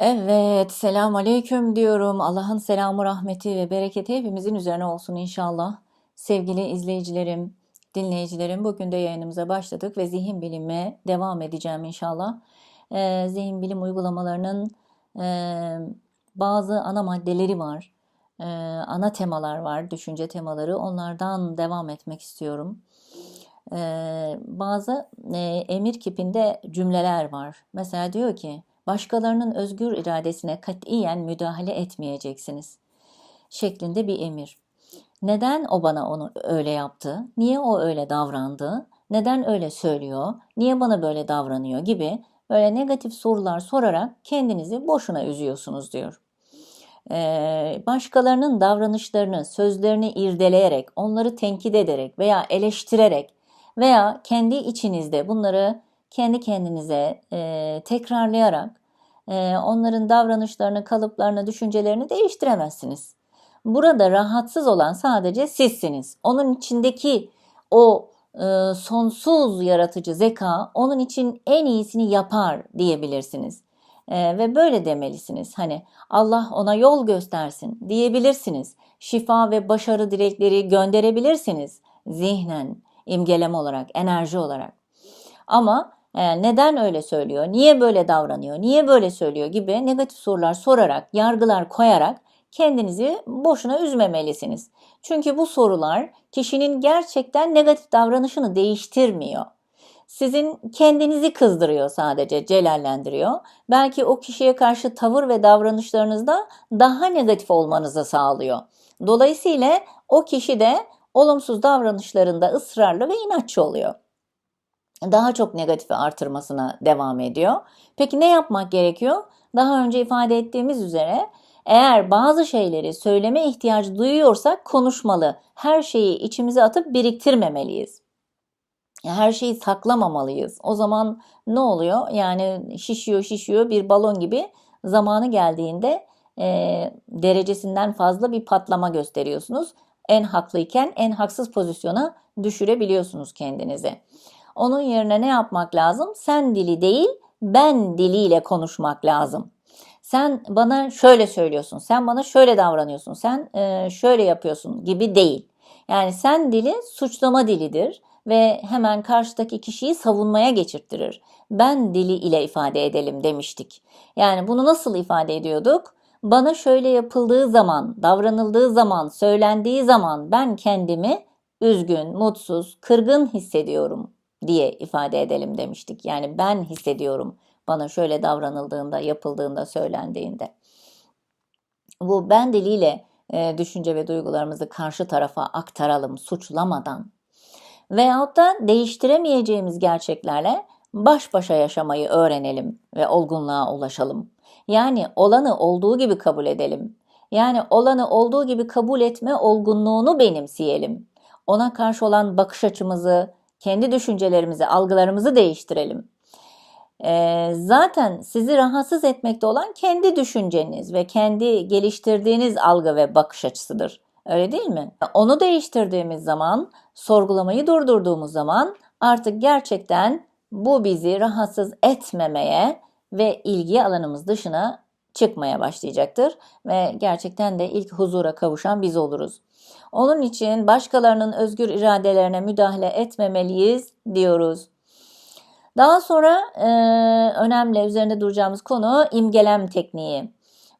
Evet, selam aleyküm diyorum. Allah'ın selamı, rahmeti ve bereketi hepimizin üzerine olsun inşallah. Sevgili izleyicilerim, dinleyicilerim, bugün de yayınımıza başladık ve zihin bilime devam edeceğim inşallah. Ee, zihin bilim uygulamalarının e, bazı ana maddeleri var, Ee, ana temalar var, düşünce temaları. Onlardan devam etmek istiyorum. Ee, bazı e, emir kipinde cümleler var. Mesela diyor ki, başkalarının özgür iradesine katiyen müdahale etmeyeceksiniz şeklinde bir emir. Neden o bana onu öyle yaptı? Niye o öyle davrandı? Neden öyle söylüyor? Niye bana böyle davranıyor gibi böyle negatif sorular sorarak kendinizi boşuna üzüyorsunuz diyor. Ee, başkalarının davranışlarını, sözlerini irdeleyerek, onları tenkit ederek veya eleştirerek veya kendi içinizde bunları kendi kendinize e, tekrarlayarak onların davranışlarını, kalıplarını, düşüncelerini değiştiremezsiniz. Burada rahatsız olan sadece sizsiniz. Onun içindeki o e, sonsuz yaratıcı zeka onun için en iyisini yapar diyebilirsiniz. E, ve böyle demelisiniz. Hani Allah ona yol göstersin diyebilirsiniz. Şifa ve başarı dilekleri gönderebilirsiniz. Zihnen, imgeleme olarak, enerji olarak. Ama neden öyle söylüyor, niye böyle davranıyor, niye böyle söylüyor gibi negatif sorular sorarak, yargılar koyarak kendinizi boşuna üzmemelisiniz. Çünkü bu sorular kişinin gerçekten negatif davranışını değiştirmiyor. Sizin kendinizi kızdırıyor sadece, celallendiriyor. Belki o kişiye karşı tavır ve davranışlarınızda daha negatif olmanızı sağlıyor. Dolayısıyla o kişi de olumsuz davranışlarında ısrarlı ve inatçı oluyor. Daha çok negatifi artırmasına devam ediyor. Peki ne yapmak gerekiyor? Daha önce ifade ettiğimiz üzere eğer bazı şeyleri söyleme ihtiyacı duyuyorsak konuşmalı. Her şeyi içimize atıp biriktirmemeliyiz. Her şeyi saklamamalıyız. O zaman ne oluyor? Yani şişiyor şişiyor bir balon gibi zamanı geldiğinde e, derecesinden fazla bir patlama gösteriyorsunuz. En haklıyken en haksız pozisyona düşürebiliyorsunuz kendinizi. Onun yerine ne yapmak lazım? Sen dili değil, ben diliyle konuşmak lazım. Sen bana şöyle söylüyorsun, sen bana şöyle davranıyorsun, sen e, şöyle yapıyorsun gibi değil. Yani sen dili suçlama dilidir ve hemen karşıdaki kişiyi savunmaya geçirttirir. Ben dili ile ifade edelim demiştik. Yani bunu nasıl ifade ediyorduk? Bana şöyle yapıldığı zaman, davranıldığı zaman, söylendiği zaman ben kendimi üzgün, mutsuz, kırgın hissediyorum diye ifade edelim demiştik. Yani ben hissediyorum bana şöyle davranıldığında, yapıldığında, söylendiğinde. Bu ben diliyle e, düşünce ve duygularımızı karşı tarafa aktaralım suçlamadan. Veyahut da değiştiremeyeceğimiz gerçeklerle baş başa yaşamayı öğrenelim ve olgunluğa ulaşalım. Yani olanı olduğu gibi kabul edelim. Yani olanı olduğu gibi kabul etme olgunluğunu benimseyelim. Ona karşı olan bakış açımızı, kendi düşüncelerimizi, algılarımızı değiştirelim. E, zaten sizi rahatsız etmekte olan kendi düşünceniz ve kendi geliştirdiğiniz algı ve bakış açısıdır. Öyle değil mi? Onu değiştirdiğimiz zaman, sorgulamayı durdurduğumuz zaman artık gerçekten bu bizi rahatsız etmemeye ve ilgi alanımız dışına çıkmaya başlayacaktır ve gerçekten de ilk huzura kavuşan biz oluruz. Onun için başkalarının özgür iradelerine müdahale etmemeliyiz diyoruz. Daha sonra e, önemli üzerinde duracağımız konu imgelem tekniği.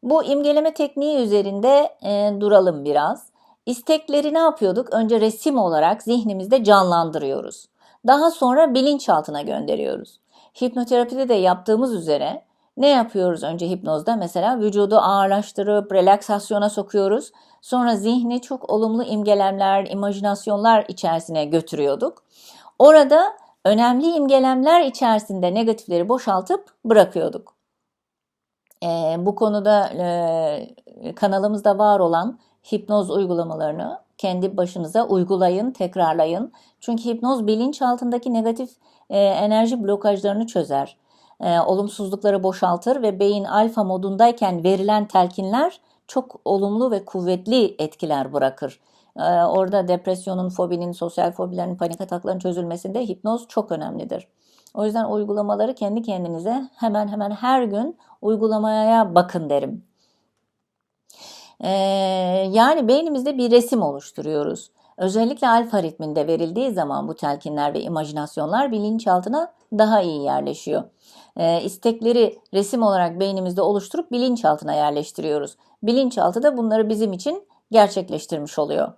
Bu imgeleme tekniği üzerinde e, duralım biraz. İstekleri ne yapıyorduk? Önce resim olarak zihnimizde canlandırıyoruz. Daha sonra bilinçaltına gönderiyoruz. Hipnoterapide de yaptığımız üzere ne yapıyoruz önce hipnozda? Mesela vücudu ağırlaştırıp relaksasyona sokuyoruz. Sonra zihni çok olumlu imgelemler, imajinasyonlar içerisine götürüyorduk. Orada önemli imgelemler içerisinde negatifleri boşaltıp bırakıyorduk. E, bu konuda e, kanalımızda var olan hipnoz uygulamalarını kendi başınıza uygulayın, tekrarlayın. Çünkü hipnoz bilinç altındaki negatif e, enerji blokajlarını çözer. E, olumsuzlukları boşaltır ve beyin alfa modundayken verilen telkinler çok olumlu ve kuvvetli etkiler bırakır. Ee, orada depresyonun, fobinin, sosyal fobilerin, panik atakların çözülmesinde hipnoz çok önemlidir. O yüzden uygulamaları kendi kendinize hemen hemen her gün uygulamaya bakın derim. Ee, yani beynimizde bir resim oluşturuyoruz. Özellikle alfa ritminde verildiği zaman bu telkinler ve imajinasyonlar bilinçaltına daha iyi yerleşiyor. Ee, istekleri resim olarak beynimizde oluşturup bilinçaltına yerleştiriyoruz. Bilinçaltı da bunları bizim için gerçekleştirmiş oluyor.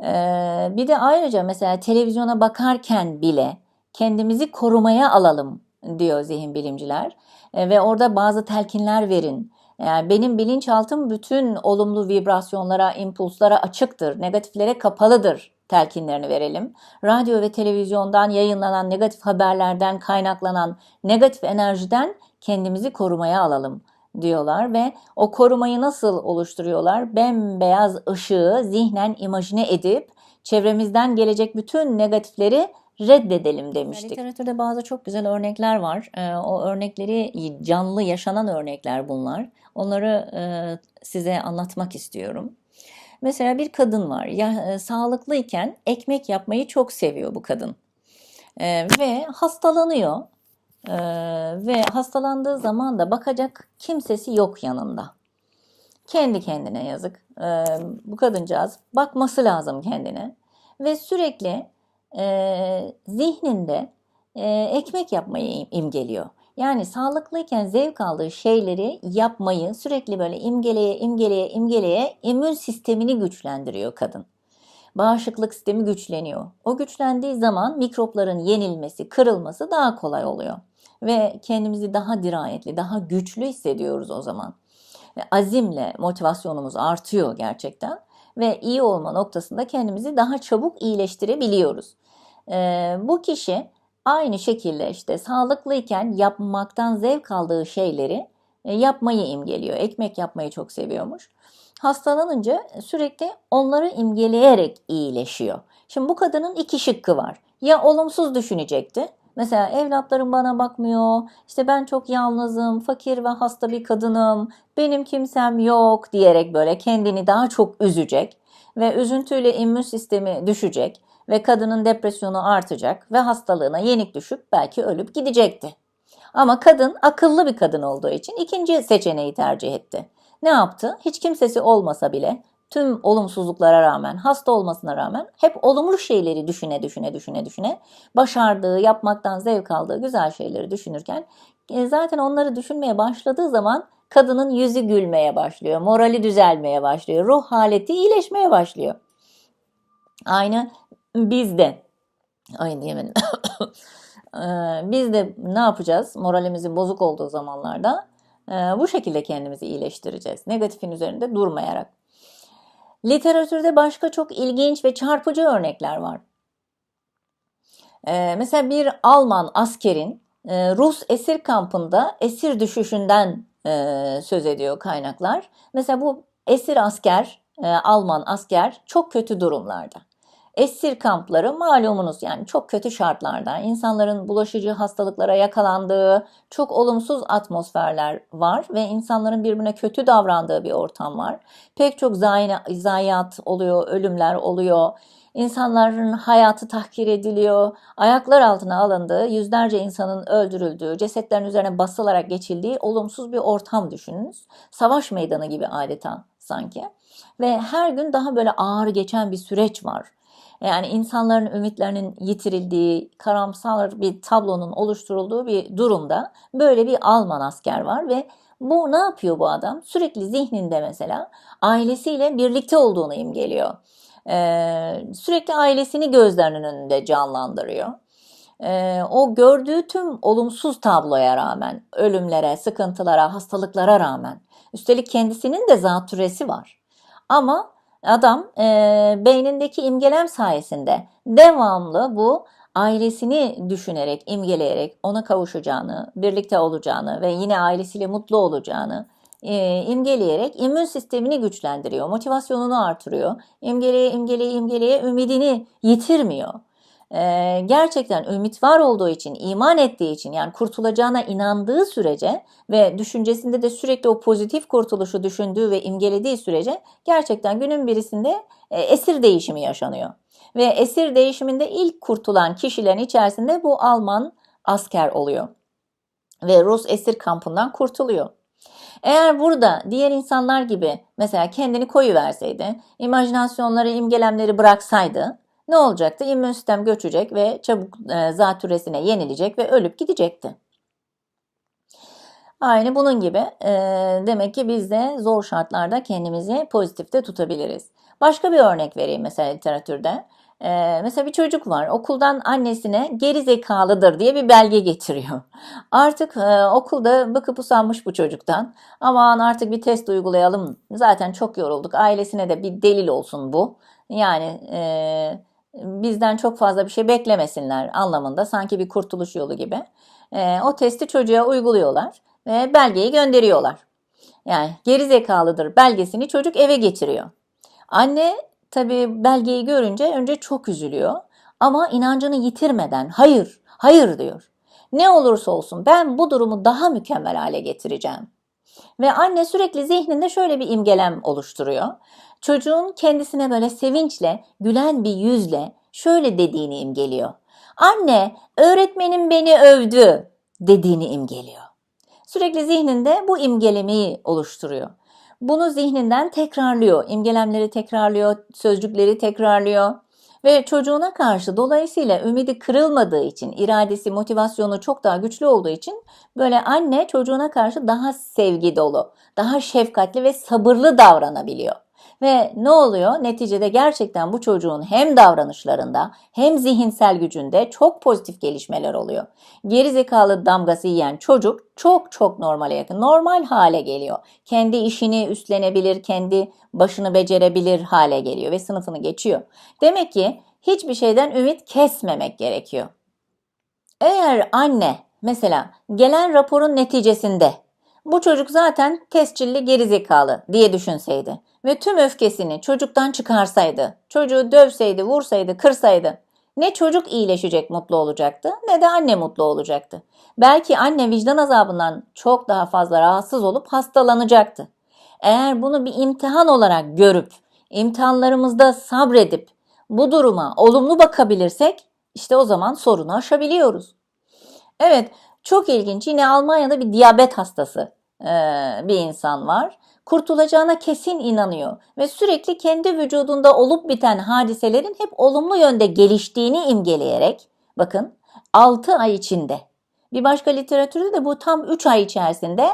Ee, bir de ayrıca mesela televizyona bakarken bile kendimizi korumaya alalım diyor zihin bilimciler. Ee, ve orada bazı telkinler verin. Yani benim bilinçaltım bütün olumlu vibrasyonlara, impulslara açıktır, negatiflere kapalıdır telkinlerini verelim. Radyo ve televizyondan yayınlanan negatif haberlerden kaynaklanan negatif enerjiden kendimizi korumaya alalım diyorlar ve o korumayı nasıl oluşturuyorlar? Bembeyaz ışığı zihnen imajine edip çevremizden gelecek bütün negatifleri reddedelim demiştik. Literatürde bazı çok güzel örnekler var. Ee, o örnekleri canlı yaşanan örnekler bunlar. Onları e, size anlatmak istiyorum. Mesela bir kadın var. Ya e, sağlıklıyken ekmek yapmayı çok seviyor bu kadın. E, ve hastalanıyor. E, ve hastalandığı zaman da bakacak kimsesi yok yanında. Kendi kendine yazık. E, bu kadıncağız bakması lazım kendine. Ve sürekli e, zihninde e, ekmek yapmayı imgeliyor. Yani sağlıklıyken zevk aldığı şeyleri yapmayı sürekli böyle imgeleye imgeleye imgeleye immün sistemini güçlendiriyor kadın. Bağışıklık sistemi güçleniyor. O güçlendiği zaman mikropların yenilmesi, kırılması daha kolay oluyor. Ve kendimizi daha dirayetli, daha güçlü hissediyoruz o zaman. Azimle motivasyonumuz artıyor gerçekten. Ve iyi olma noktasında kendimizi daha çabuk iyileştirebiliyoruz. Ee, bu kişi Aynı şekilde işte sağlıklıyken yapmaktan zevk aldığı şeyleri e, yapmayı imgeliyor. Ekmek yapmayı çok seviyormuş. Hastalanınca sürekli onları imgeleyerek iyileşiyor. Şimdi bu kadının iki şıkkı var. Ya olumsuz düşünecekti. Mesela evlatlarım bana bakmıyor, işte ben çok yalnızım, fakir ve hasta bir kadınım, benim kimsem yok diyerek böyle kendini daha çok üzecek ve üzüntüyle immün sistemi düşecek ve kadının depresyonu artacak ve hastalığına yenik düşüp belki ölüp gidecekti. Ama kadın akıllı bir kadın olduğu için ikinci seçeneği tercih etti. Ne yaptı? Hiç kimsesi olmasa bile tüm olumsuzluklara rağmen, hasta olmasına rağmen hep olumlu şeyleri düşüne düşüne düşüne düşüne başardığı, yapmaktan zevk aldığı güzel şeyleri düşünürken e, zaten onları düşünmeye başladığı zaman kadının yüzü gülmeye başlıyor, morali düzelmeye başlıyor, ruh haleti iyileşmeye başlıyor. Aynı biz de ay diyemedim. biz de ne yapacağız? Moralimizin bozuk olduğu zamanlarda bu şekilde kendimizi iyileştireceğiz. Negatifin üzerinde durmayarak. Literatürde başka çok ilginç ve çarpıcı örnekler var. Mesela bir Alman askerin Rus esir kampında esir düşüşünden söz ediyor kaynaklar. Mesela bu esir asker, Alman asker çok kötü durumlarda. Esir kampları malumunuz yani çok kötü şartlarda insanların bulaşıcı hastalıklara yakalandığı çok olumsuz atmosferler var ve insanların birbirine kötü davrandığı bir ortam var. Pek çok zayiat oluyor, ölümler oluyor. İnsanların hayatı tahkir ediliyor, ayaklar altına alındığı, yüzlerce insanın öldürüldüğü, cesetlerin üzerine basılarak geçildiği olumsuz bir ortam düşününüz. Savaş meydanı gibi adeta sanki. Ve her gün daha böyle ağır geçen bir süreç var. Yani insanların ümitlerinin yitirildiği, karamsar bir tablonun oluşturulduğu bir durumda böyle bir Alman asker var ve bu ne yapıyor bu adam? Sürekli zihninde mesela ailesiyle birlikte olduğunu imgeliyor. Ee, sürekli ailesini gözlerinin önünde canlandırıyor. Ee, o gördüğü tüm olumsuz tabloya rağmen, ölümlere, sıkıntılara, hastalıklara rağmen, üstelik kendisinin de zatürresi var. Ama Adam e, beynindeki imgelem sayesinde devamlı bu ailesini düşünerek, imgeleyerek ona kavuşacağını, birlikte olacağını ve yine ailesiyle mutlu olacağını e, imgeleyerek immün sistemini güçlendiriyor, motivasyonunu artırıyor. İmgeleye, imgeleye, imgeleye ümidini yitirmiyor e, gerçekten ümit var olduğu için, iman ettiği için yani kurtulacağına inandığı sürece ve düşüncesinde de sürekli o pozitif kurtuluşu düşündüğü ve imgelediği sürece gerçekten günün birisinde e, esir değişimi yaşanıyor. Ve esir değişiminde ilk kurtulan kişilerin içerisinde bu Alman asker oluyor ve Rus esir kampından kurtuluyor. Eğer burada diğer insanlar gibi mesela kendini koyu verseydi, imajinasyonları, imgelemleri bıraksaydı ne olacaktı? İmmün sistem göçecek ve çabuk e, zatüresine yenilecek ve ölüp gidecekti. Aynı bunun gibi e, demek ki biz de zor şartlarda kendimizi pozitifte tutabiliriz. Başka bir örnek vereyim mesela literatürde. E, mesela bir çocuk var okuldan annesine geri zekalıdır diye bir belge getiriyor. Artık e, okulda bıkıp usanmış bu çocuktan. Aman artık bir test uygulayalım. Zaten çok yorulduk. Ailesine de bir delil olsun bu. Yani e, bizden çok fazla bir şey beklemesinler anlamında sanki bir kurtuluş yolu gibi. E, o testi çocuğa uyguluyorlar ve belgeyi gönderiyorlar. Yani geri zekalıdır belgesini çocuk eve getiriyor. Anne tabii belgeyi görünce önce çok üzülüyor ama inancını yitirmeden hayır, hayır diyor. Ne olursa olsun ben bu durumu daha mükemmel hale getireceğim. Ve anne sürekli zihninde şöyle bir imgelem oluşturuyor. Çocuğun kendisine böyle sevinçle, gülen bir yüzle şöyle dediğini imgeliyor. Anne, öğretmenim beni övdü dediğini imgeliyor. Sürekli zihninde bu imgelemeyi oluşturuyor. Bunu zihninden tekrarlıyor, imgelemleri tekrarlıyor, sözcükleri tekrarlıyor ve çocuğuna karşı dolayısıyla ümidi kırılmadığı için, iradesi, motivasyonu çok daha güçlü olduğu için böyle anne çocuğuna karşı daha sevgi dolu, daha şefkatli ve sabırlı davranabiliyor. Ve ne oluyor? Neticede gerçekten bu çocuğun hem davranışlarında hem zihinsel gücünde çok pozitif gelişmeler oluyor. Geri zekalı damgası yiyen çocuk çok çok normale yakın, normal hale geliyor. Kendi işini üstlenebilir, kendi başını becerebilir hale geliyor ve sınıfını geçiyor. Demek ki hiçbir şeyden ümit kesmemek gerekiyor. Eğer anne mesela gelen raporun neticesinde bu çocuk zaten tescilli gerizekalı diye düşünseydi ve tüm öfkesini çocuktan çıkarsaydı, çocuğu dövseydi, vursaydı, kırsaydı ne çocuk iyileşecek, mutlu olacaktı ne de anne mutlu olacaktı. Belki anne vicdan azabından çok daha fazla rahatsız olup hastalanacaktı. Eğer bunu bir imtihan olarak görüp, imtihanlarımızda sabredip bu duruma olumlu bakabilirsek işte o zaman sorunu aşabiliyoruz. Evet, çok ilginç. Yine Almanya'da bir diyabet hastası bir insan var kurtulacağına kesin inanıyor ve sürekli kendi vücudunda olup biten hadiselerin hep olumlu yönde geliştiğini imgeleyerek bakın 6 ay içinde bir başka literatürde de bu tam 3 ay içerisinde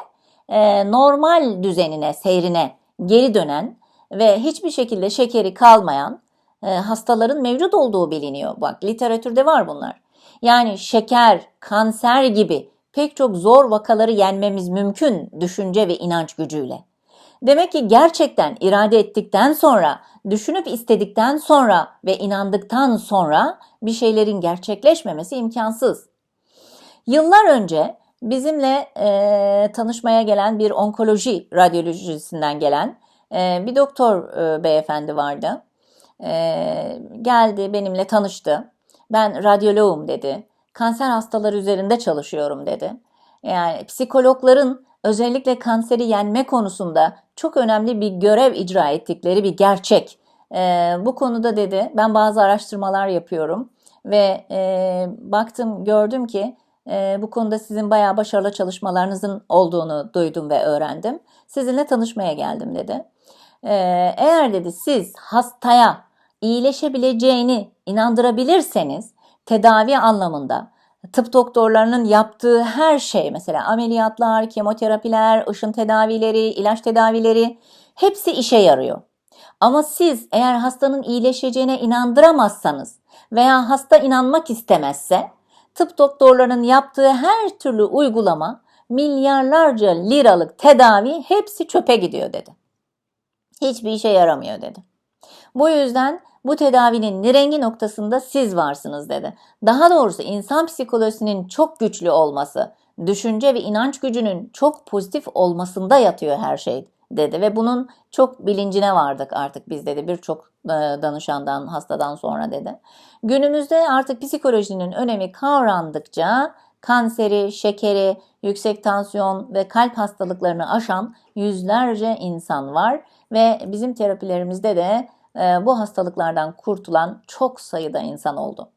e, normal düzenine, seyrine geri dönen ve hiçbir şekilde şekeri kalmayan e, hastaların mevcut olduğu biliniyor. Bak literatürde var bunlar. Yani şeker, kanser gibi pek çok zor vakaları yenmemiz mümkün düşünce ve inanç gücüyle. Demek ki gerçekten irade ettikten sonra, düşünüp istedikten sonra ve inandıktan sonra bir şeylerin gerçekleşmemesi imkansız. Yıllar önce bizimle e, tanışmaya gelen bir onkoloji radyolojisinden gelen e, bir doktor e, beyefendi vardı. E, geldi benimle tanıştı. Ben radyoloğum dedi. Kanser hastaları üzerinde çalışıyorum dedi. Yani psikologların özellikle kanseri yenme konusunda çok önemli bir görev icra ettikleri bir gerçek. E, bu konuda dedi ben bazı araştırmalar yapıyorum ve e, baktım gördüm ki e, bu konuda sizin bayağı başarılı çalışmalarınızın olduğunu duydum ve öğrendim. Sizinle tanışmaya geldim dedi. E, eğer dedi siz hastaya iyileşebileceğini inandırabilirseniz tedavi anlamında tıp doktorlarının yaptığı her şey mesela ameliyatlar, kemoterapiler, ışın tedavileri, ilaç tedavileri hepsi işe yarıyor. Ama siz eğer hastanın iyileşeceğine inandıramazsanız veya hasta inanmak istemezse tıp doktorlarının yaptığı her türlü uygulama milyarlarca liralık tedavi hepsi çöpe gidiyor dedi. Hiçbir işe yaramıyor dedi. Bu yüzden bu tedavinin nirengi noktasında siz varsınız dedi. Daha doğrusu insan psikolojisinin çok güçlü olması, düşünce ve inanç gücünün çok pozitif olmasında yatıyor her şey dedi ve bunun çok bilincine vardık artık biz dedi birçok e, danışandan hastadan sonra dedi. Günümüzde artık psikolojinin önemi kavrandıkça kanseri, şekeri, yüksek tansiyon ve kalp hastalıklarını aşan yüzlerce insan var ve bizim terapilerimizde de bu hastalıklardan kurtulan çok sayıda insan oldu.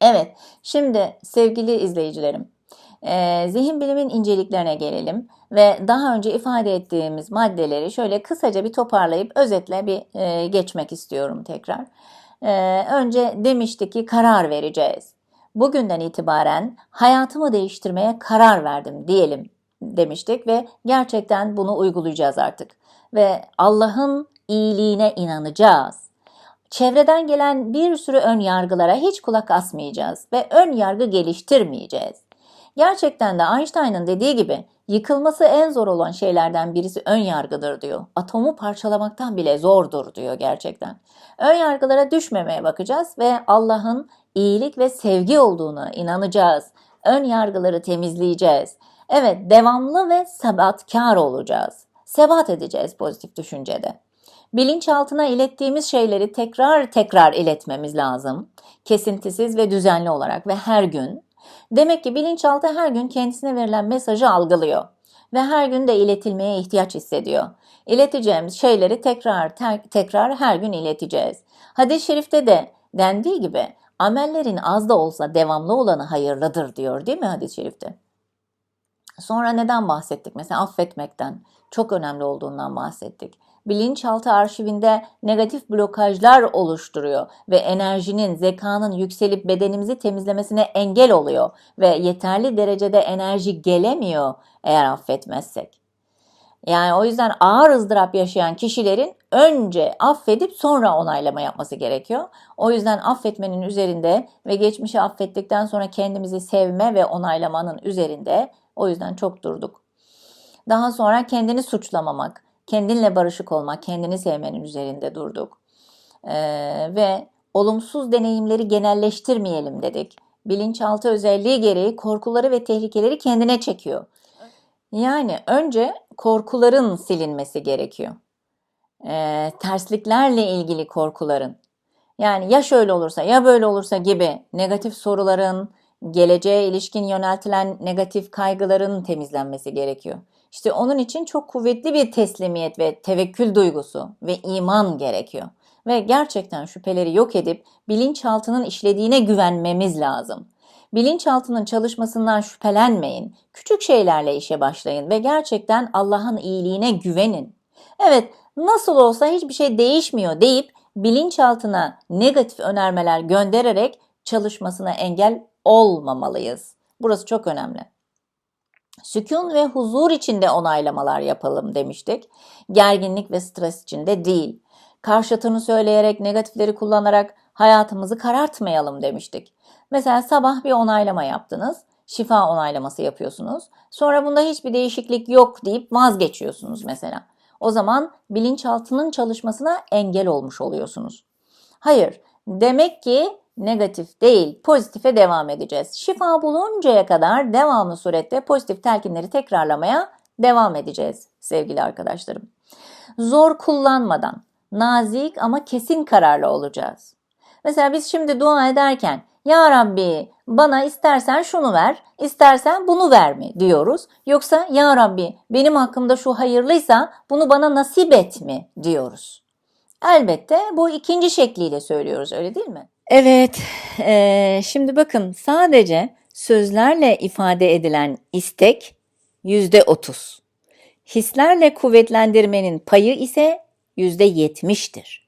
Evet, şimdi sevgili izleyicilerim, eee, zihin bilimin inceliklerine gelelim ve daha önce ifade ettiğimiz maddeleri şöyle kısaca bir toparlayıp özetle bir eee, geçmek istiyorum tekrar. Eee, önce demiştik ki karar vereceğiz. Bugünden itibaren hayatımı değiştirmeye karar verdim diyelim demiştik ve gerçekten bunu uygulayacağız artık. Ve Allah'ın iyiliğine inanacağız. Çevreden gelen bir sürü ön yargılara hiç kulak asmayacağız ve ön yargı geliştirmeyeceğiz. Gerçekten de Einstein'ın dediği gibi yıkılması en zor olan şeylerden birisi ön yargıdır diyor. Atomu parçalamaktan bile zordur diyor gerçekten. Ön yargılara düşmemeye bakacağız ve Allah'ın iyilik ve sevgi olduğunu inanacağız. Ön yargıları temizleyeceğiz. Evet, devamlı ve sebatkar olacağız. Sebat edeceğiz pozitif düşüncede. Bilinçaltına ilettiğimiz şeyleri tekrar tekrar iletmemiz lazım. Kesintisiz ve düzenli olarak ve her gün. Demek ki bilinçaltı her gün kendisine verilen mesajı algılıyor ve her gün de iletilmeye ihtiyaç hissediyor. İleteceğimiz şeyleri tekrar te- tekrar her gün ileteceğiz. Hadis-i şerifte de dendiği gibi amellerin az da olsa devamlı olanı hayırlıdır diyor değil mi hadis-i şerifte? Sonra neden bahsettik? Mesela affetmekten çok önemli olduğundan bahsettik. Bilinçaltı arşivinde negatif blokajlar oluşturuyor ve enerjinin, zekanın yükselip bedenimizi temizlemesine engel oluyor ve yeterli derecede enerji gelemiyor eğer affetmezsek. Yani o yüzden ağır ızdırap yaşayan kişilerin önce affedip sonra onaylama yapması gerekiyor. O yüzden affetmenin üzerinde ve geçmişi affettikten sonra kendimizi sevme ve onaylamanın üzerinde o yüzden çok durduk. Daha sonra kendini suçlamamak, kendinle barışık olmak, kendini sevmenin üzerinde durduk. Ee, ve olumsuz deneyimleri genelleştirmeyelim dedik. Bilinçaltı özelliği gereği korkuları ve tehlikeleri kendine çekiyor. Yani önce korkuların silinmesi gerekiyor. Ee, tersliklerle ilgili korkuların. Yani ya şöyle olursa ya böyle olursa gibi negatif soruların, geleceğe ilişkin yöneltilen negatif kaygıların temizlenmesi gerekiyor. İşte onun için çok kuvvetli bir teslimiyet ve tevekkül duygusu ve iman gerekiyor. Ve gerçekten şüpheleri yok edip bilinçaltının işlediğine güvenmemiz lazım. Bilinçaltının çalışmasından şüphelenmeyin. Küçük şeylerle işe başlayın ve gerçekten Allah'ın iyiliğine güvenin. Evet, nasıl olsa hiçbir şey değişmiyor deyip bilinçaltına negatif önermeler göndererek çalışmasına engel olmamalıyız. Burası çok önemli. Sükun ve huzur içinde onaylamalar yapalım demiştik. Gerginlik ve stres içinde değil. Karşıtını söyleyerek, negatifleri kullanarak hayatımızı karartmayalım demiştik. Mesela sabah bir onaylama yaptınız. Şifa onaylaması yapıyorsunuz. Sonra bunda hiçbir değişiklik yok deyip vazgeçiyorsunuz mesela. O zaman bilinçaltının çalışmasına engel olmuş oluyorsunuz. Hayır, demek ki negatif değil, pozitife devam edeceğiz. Şifa buluncaya kadar devamlı surette pozitif telkinleri tekrarlamaya devam edeceğiz sevgili arkadaşlarım. Zor kullanmadan, nazik ama kesin kararlı olacağız. Mesela biz şimdi dua ederken ya Rabbi bana istersen şunu ver, istersen bunu ver mi diyoruz. Yoksa Ya Rabbi benim hakkımda şu hayırlıysa bunu bana nasip et mi diyoruz. Elbette bu ikinci şekliyle söylüyoruz öyle değil mi? Evet, eee, şimdi bakın sadece sözlerle ifade edilen istek yüzde otuz. Hislerle kuvvetlendirmenin payı ise yüzde yetmiştir.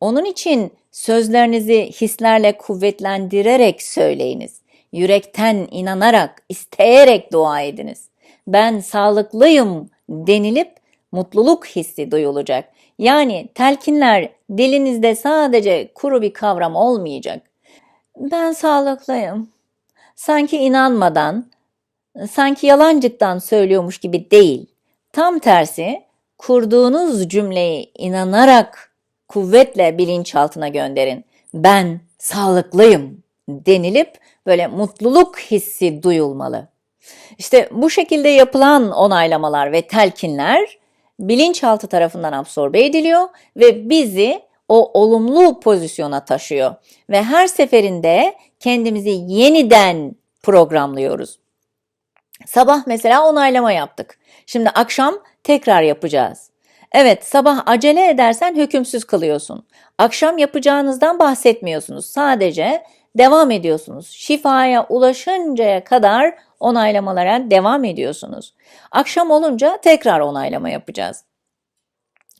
Onun için sözlerinizi hislerle kuvvetlendirerek söyleyiniz. Yürekten inanarak, isteyerek dua ediniz. Ben sağlıklıyım denilip mutluluk hissi duyulacak. Yani telkinler dilinizde sadece kuru bir kavram olmayacak. Ben sağlıklıyım. Sanki inanmadan, sanki yalancıktan söylüyormuş gibi değil. Tam tersi kurduğunuz cümleyi inanarak kuvvetle bilinçaltına gönderin. Ben sağlıklıyım denilip böyle mutluluk hissi duyulmalı. İşte bu şekilde yapılan onaylamalar ve telkinler bilinçaltı tarafından absorbe ediliyor ve bizi o olumlu pozisyona taşıyor. Ve her seferinde kendimizi yeniden programlıyoruz. Sabah mesela onaylama yaptık. Şimdi akşam tekrar yapacağız. Evet, sabah acele edersen hükümsüz kılıyorsun. Akşam yapacağınızdan bahsetmiyorsunuz. Sadece devam ediyorsunuz. Şifaya ulaşıncaya kadar onaylamalara devam ediyorsunuz. Akşam olunca tekrar onaylama yapacağız.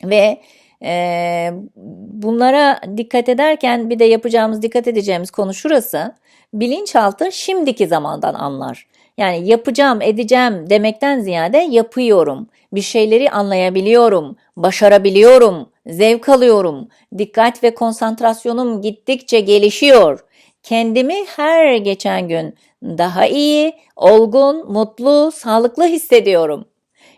Ve e, bunlara dikkat ederken bir de yapacağımız, dikkat edeceğimiz konu şurası. Bilinçaltı şimdiki zamandan anlar. Yani yapacağım, edeceğim demekten ziyade yapıyorum. Bir şeyleri anlayabiliyorum, başarabiliyorum, zevk alıyorum. Dikkat ve konsantrasyonum gittikçe gelişiyor. Kendimi her geçen gün daha iyi, olgun, mutlu, sağlıklı hissediyorum.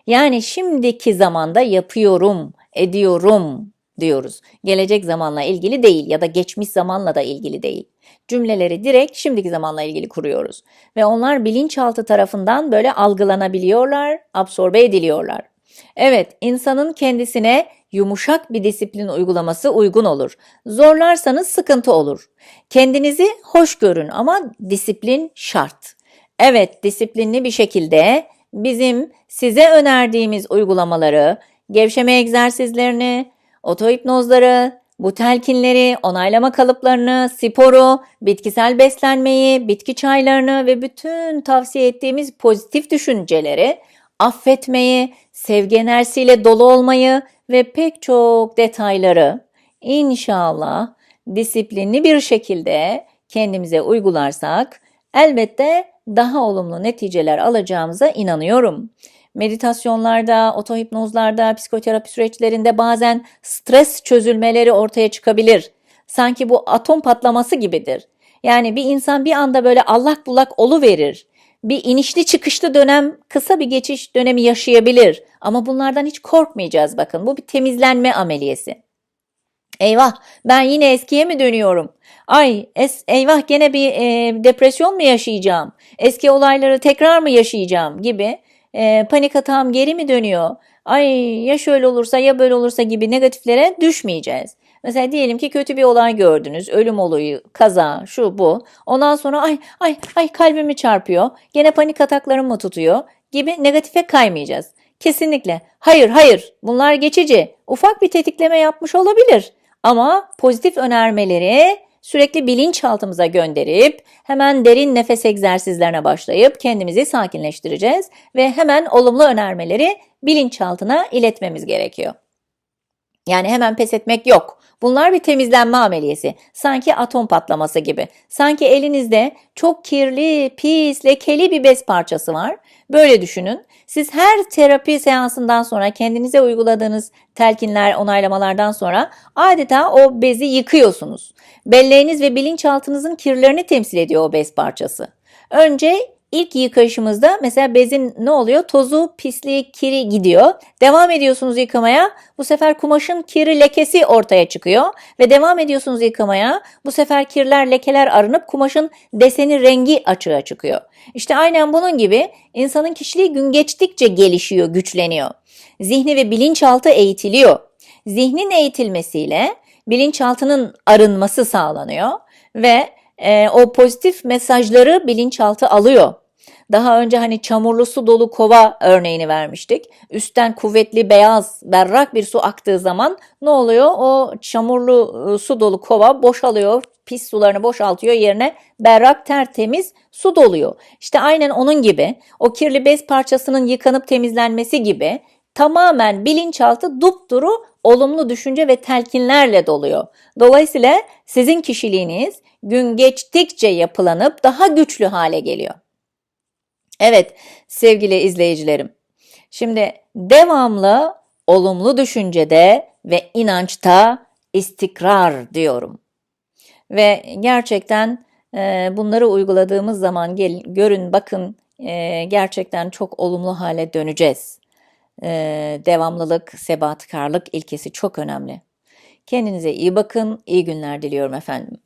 Yani şimdiki zamanda yapıyorum, ediyorum diyoruz. Gelecek zamanla ilgili değil ya da geçmiş zamanla da ilgili değil. Cümleleri direkt şimdiki zamanla ilgili kuruyoruz. Ve onlar bilinçaltı tarafından böyle algılanabiliyorlar, absorbe ediliyorlar. Evet, insanın kendisine yumuşak bir disiplin uygulaması uygun olur. Zorlarsanız sıkıntı olur. Kendinizi hoş görün ama disiplin şart. Evet, disiplinli bir şekilde bizim size önerdiğimiz uygulamaları, gevşeme egzersizlerini, otohipnozları, bu telkinleri, onaylama kalıplarını, sporu, bitkisel beslenmeyi, bitki çaylarını ve bütün tavsiye ettiğimiz pozitif düşünceleri, affetmeyi, sevgi enerjisiyle dolu olmayı ve pek çok detayları inşallah disiplinli bir şekilde kendimize uygularsak elbette daha olumlu neticeler alacağımıza inanıyorum. Meditasyonlarda, otohipnozlarda, psikoterapi süreçlerinde bazen stres çözülmeleri ortaya çıkabilir. Sanki bu atom patlaması gibidir. Yani bir insan bir anda böyle allak bullak olu verir. Bir inişli çıkışlı dönem, kısa bir geçiş dönemi yaşayabilir. Ama bunlardan hiç korkmayacağız bakın. Bu bir temizlenme ameliyesi. Eyvah ben yine eskiye mi dönüyorum? Ay es, eyvah gene bir e, depresyon mu yaşayacağım? Eski olayları tekrar mı yaşayacağım gibi e, panik atağım geri mi dönüyor? Ay ya şöyle olursa ya böyle olursa gibi negatiflere düşmeyeceğiz. Mesela diyelim ki kötü bir olay gördünüz. Ölüm olayı, kaza, şu bu. Ondan sonra ay ay ay kalbimi çarpıyor. Gene panik ataklarım mı tutuyor gibi negatife kaymayacağız. Kesinlikle. Hayır, hayır. Bunlar geçici. Ufak bir tetikleme yapmış olabilir. Ama pozitif önermeleri sürekli bilinçaltımıza gönderip hemen derin nefes egzersizlerine başlayıp kendimizi sakinleştireceğiz ve hemen olumlu önermeleri bilinçaltına iletmemiz gerekiyor. Yani hemen pes etmek yok. Bunlar bir temizlenme ameliyesi. Sanki atom patlaması gibi. Sanki elinizde çok kirli, pis, lekeli bir bez parçası var. Böyle düşünün. Siz her terapi seansından sonra kendinize uyguladığınız telkinler, onaylamalardan sonra adeta o bezi yıkıyorsunuz. Belleğiniz ve bilinçaltınızın kirlerini temsil ediyor o bez parçası. Önce İlk yıkayışımızda mesela bezin ne oluyor? Tozu, pisliği, kiri gidiyor. Devam ediyorsunuz yıkamaya. Bu sefer kumaşın kiri lekesi ortaya çıkıyor. Ve devam ediyorsunuz yıkamaya. Bu sefer kirler, lekeler arınıp kumaşın deseni, rengi açığa çıkıyor. İşte aynen bunun gibi insanın kişiliği gün geçtikçe gelişiyor, güçleniyor. Zihni ve bilinçaltı eğitiliyor. Zihnin eğitilmesiyle bilinçaltının arınması sağlanıyor ve e, o pozitif mesajları bilinçaltı alıyor. Daha önce hani çamurlu su dolu kova örneğini vermiştik. Üstten kuvvetli beyaz berrak bir su aktığı zaman ne oluyor? O çamurlu su dolu kova boşalıyor. Pis sularını boşaltıyor yerine berrak tertemiz su doluyor. İşte aynen onun gibi o kirli bez parçasının yıkanıp temizlenmesi gibi tamamen bilinçaltı dupduru olumlu düşünce ve telkinlerle doluyor. Dolayısıyla sizin kişiliğiniz gün geçtikçe yapılanıp daha güçlü hale geliyor. Evet sevgili izleyicilerim. Şimdi devamlı olumlu düşüncede ve inançta istikrar diyorum. Ve gerçekten e, bunları uyguladığımız zaman gelin, görün bakın e, gerçekten çok olumlu hale döneceğiz. E, devamlılık, sebatkarlık ilkesi çok önemli. Kendinize iyi bakın, iyi günler diliyorum efendim.